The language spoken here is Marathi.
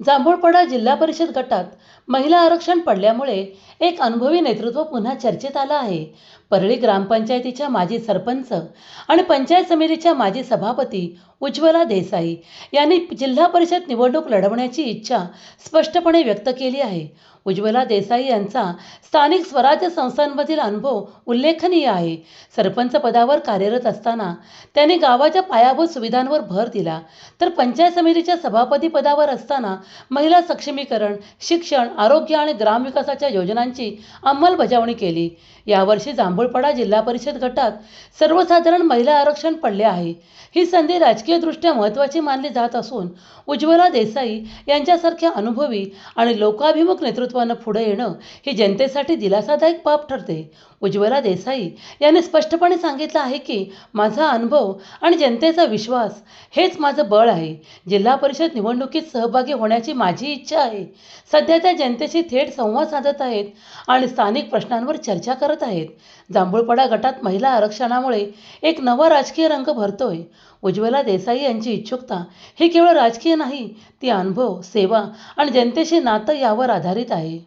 जांभूळपाडा जिल्हा परिषद गटात महिला आरक्षण पडल्यामुळे एक अनुभवी नेतृत्व पुन्हा चर्चेत आलं आहे. परळी ग्रामपंचायतीच्या माजी सरपंच आणि पंचायत समितीच्या माजी सभापती उज्ज्वला देसाई यांनी जिल्हा परिषद निवडणूक लढवण्याची इच्छा स्पष्टपणे व्यक्त केली आहे. उज्ज्वला देसाई यांचा स्थानिक स्वराज्य संस्थांमधील अनुभव उल्लेखनीय आहे. सरपंच पदावर कार्यरत असताना त्यांनी गावाच्या पायाभूत सुविधांवर भर दिला. तर पंचायत समितीच्या सभापती पदावर असताना महिला सक्षमीकरण शिक्षण आरोग्य आणि ग्रामविकासाच्या योजनांची अंमलबजावणी केली. यावर्षी जांभूळपाडा जिल्हा परिषद गटात सर्वसाधारण महिला आरक्षण पडले आहे. ही संधी राजकीयदृष्ट्या महत्त्वाची मानली जात असून उज्ज्वला देसाई यांच्यासारख्या अनुभवी आणि लोकाभिमुख नेतृत्व नेतृत्वानं पुढे येणं ही जनतेसाठी दिलासादायक बाब ठरते. उज्ज्वला देसाई यांनी स्पष्टपणे सांगितलं आहे की माझा अनुभव आणि जनतेचा विश्वास हेच माझं बळ आहे. जिल्हा परिषद निवडणुकीत सहभागी होण्याची माझी इच्छा आहे. सध्या त्या जनतेशी थेट संवाद साधत आहेत आणि स्थानिक प्रश्नांवर चर्चा करत आहेत. जांभूळपडा गटात महिला आरक्षणामुळे एक नवा राजकीय रंग भरतोय. उज्ज्वला देसाई यांची इच्छुकता ही केवळ राजकीय नाही ती अनुभव सेवा आणि जनतेशी नातं यावर आधारित आहे. way.